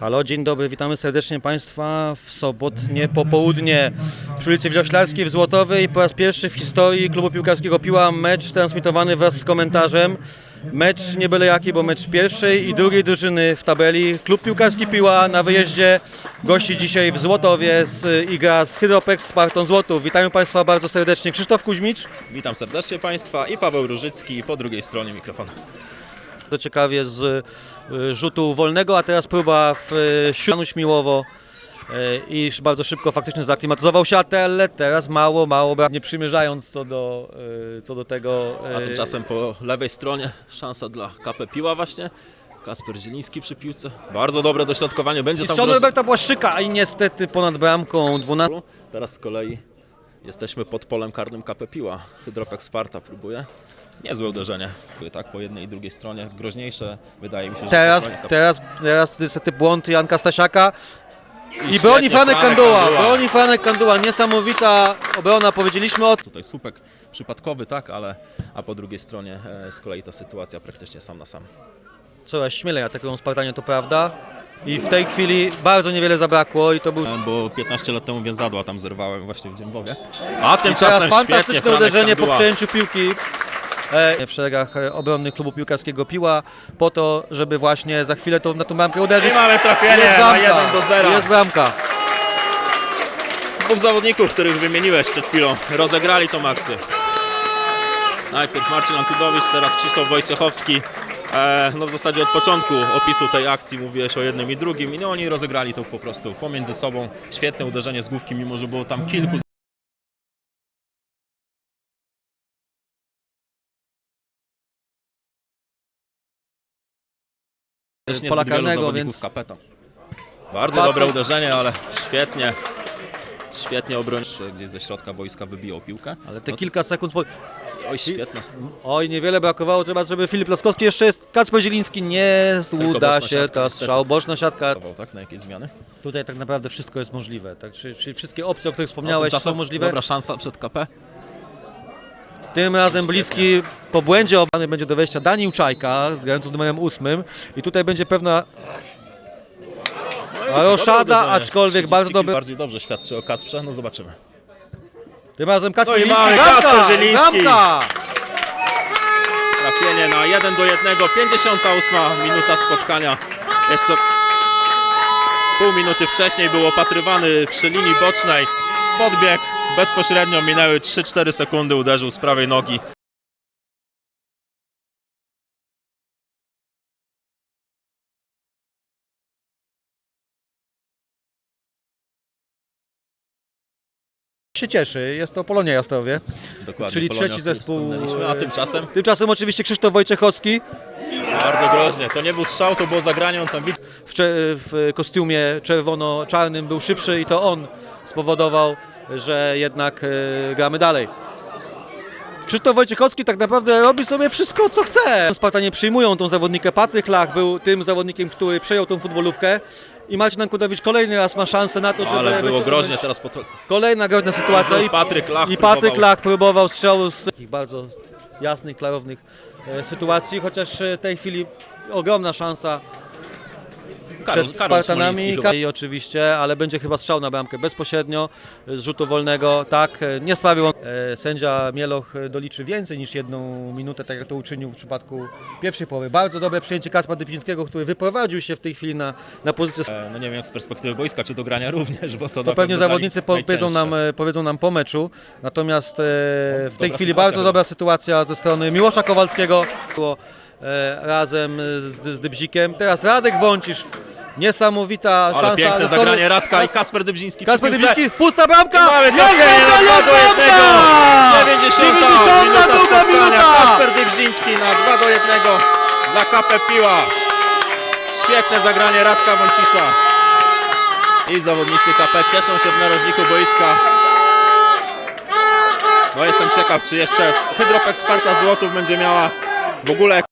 Halo, dzień dobry, witamy serdecznie Państwa w sobotnie popołudnie przy ulicy Wioślarskiej w Złotowej. Po raz pierwszy w historii klubu piłkarskiego Piła mecz transmitowany wraz z komentarzem. Mecz nie byle jaki, bo mecz pierwszej i drugiej drużyny w tabeli. Klub piłkarski Piła na wyjeździe gości dzisiaj w Złotowie z, i gra z Hydropex Spartą Złotów. Witają Państwa bardzo serdecznie Krzysztof Kuźmicz. Witam serdecznie Państwa i Paweł Różycki po drugiej stronie mikrofonu. To ciekawie z y, rzutu wolnego, a teraz próba w y, siódmu Śmiłowo y, i bardzo szybko faktycznie zaklimatyzował się, ale teraz mało, mało, nie przymierzając co do, co do tego. A tymczasem po lewej stronie szansa dla KP Piła właśnie. Kasper Zieliński przy piłce. Bardzo dobre dośrodkowanie. Będzie I tam groź- Roberta Błaszczyka i niestety ponad bramką 12. Teraz z kolei jesteśmy pod polem karnym KP Piła. Hydropek Sparta próbuje. Niezłe uderzenie. Tak po jednej i drugiej stronie. Groźniejsze wydaje mi się, że Teraz, stronie teraz, teraz niestety błąd Janka Stasiaka i świetnie, broni Franek Franek Kanduła, Kanduła. broni Franek Kanduła, niesamowita obrona, powiedzieliśmy o Tutaj słupek przypadkowy, tak, ale a po drugiej stronie e, z kolei ta sytuacja praktycznie sam na sam. coraz śmielej atakują Spartanie, to prawda. I w tej chwili bardzo niewiele zabrakło i to był E, Bo 15 lat temu więzadła tam zerwałem właśnie w Dziębowie. A Teraz tymczasem świetnie fantastyczne Franek uderzenie po Kanduła. przejęciu piłki w szeregach e, obronnych klubu piłkarskiego Piła po to, żeby właśnie za chwilę to, na tą bramkę uderzyć. I mamy trafienie Jest na bramka, 1 do 0. Jest bramka. Dwóch zawodników, których wymieniłeś przed chwilą, rozegrali tą akcję. Najpierw Marcin Lankudowicz, teraz Krzysztof Wojciechowski. E, no w zasadzie od początku opisu tej akcji mówiłeś o jednym i drugim i no oni rozegrali to po prostu pomiędzy sobą. Świetne uderzenie z główki, mimo że było tam kilku Też pola niezbyt wielu karnego, więc kapeta. Bardzo dobre uderzenie, ale świetnie, świetnie obronić. Gdzieś ze środka boiska wybiło piłkę. ale te No, kilka sekund. Po... Oj, świetna. Oj, niewiele brakowało, trzeba, żeby Filip Laskowski jeszcze jest. Kacper Zieliński nie uda boczna się, siatka, niestety. strzał, boczna siatka. Tak, na jakieś zmiany? Tutaj tak naprawdę wszystko jest możliwe. Tak, czyli, czyli wszystkie opcje, o których No, wspomniałeś, tymczasem są możliwe. Dobra szansa przed KP. Tym razem bliski po błędzie obrany będzie do wejścia Daniel Czajka, z numerem 8 i tutaj będzie pewna No roszada, uderzenie. aczkolwiek 30 bardzo dobry- Bardziej dobrze świadczy o Kacprze, no zobaczymy. tym razem Kacper No i Zieliński, mamy! Kacper Zieliński. Bramka! Trafienie na 1 do 1, 58 minuta spotkania. Jeszcze pół minuty wcześniej był opatrywany przy linii bocznej. Podbieg bezpośrednio minęły 3-4 sekundy, uderzył z prawej nogi. się cieszy, jest to Polonia Jastrowie. Dokładnie, Czyli Polonia, trzeci o zespół, wspominaliśmy, A tymczasem Tymczasem oczywiście Krzysztof Wojciechowski bardzo groźnie. To nie był strzał, to było zagranie. On tam w, cze- w kostiumie czerwono-czarnym był szybszy i to on spowodował, że jednak e, gramy dalej. Krzysztof Wojciechowski tak naprawdę robi sobie wszystko, co chce. Spartanie przyjmują tą zawodnikę. Patryk Lach był tym zawodnikiem, który przejął tą futbolówkę. I Marcin Ankudowicz kolejny raz ma szansę na to, żeby Ale było groźnie teraz po to. Kolejna groźna sytuacja i, Patryk Lach i Patryk próbował. Lach próbował strzału z takich bardzo jasnych, klarownych e, sytuacji, chociaż e, w tej chwili ogromna szansa Karol, przed Karol Spartanami Smoliński chyba. i oczywiście, ale będzie chyba strzał na bramkę bezpośrednio z rzutu wolnego. Tak, e, nie sprawił on. E, Sędzia Mieloch e, doliczy więcej niż jedną minutę, tak jak to uczynił w przypadku pierwszej połowy. Bardzo dobre przyjęcie Kacpa Dypińskiego, który wyprowadził się w tej chwili na, na pozycję E, No nie wiem jak z perspektywy boiska, czy do grania również, bo to, To pewnie pewno zawodnicy powiedzą nam, najcięższe. e, powiedzą nam po meczu. Natomiast e, w tej chwili sytuacja bardzo była. dobra sytuacja ze strony Miłosza Kowalskiego. Było, e, razem z, z Dybzikiem. Teraz Radek Wącisz. Niesamowita Ale szansa. piękne zagranie Radka i Kasper Dybziński. przy Kasper piłce. Dybziński, pusta bramka! I mamy Jest trafienie na bramka, 2 jest do 1. bramka! 90 92 minuta spotkania. minuta! Kasper Dybziński na 2 do 1 dla KP Piła. Świetne zagranie Radka Wącisza. I zawodnicy KP cieszą się w narożniku boiska. No jestem ciekaw, czy jeszcze Hydropek Sparta Złotów będzie miała w ogóle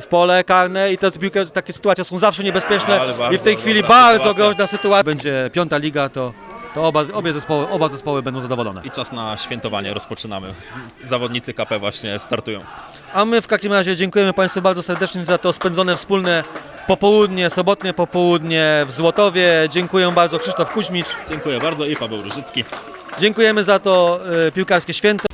w pole karne i te, piłka, takie sytuacje są zawsze niebezpieczne Ale bardzo i w tej chwili dobra bardzo sytuacja. groźna sytuacja. Będzie piąta liga, to, to oba, obie zespoły, oba zespoły będą zadowolone. I czas na świętowanie rozpoczynamy. Zawodnicy KP właśnie startują. A my w takim razie dziękujemy Państwu bardzo serdecznie za to spędzone wspólne popołudnie, sobotnie popołudnie w Złotowie. Dziękuję bardzo Krzysztof Kuźmicz. Dziękuję bardzo i Paweł Różycki. Dziękujemy za to y, piłkarskie święto.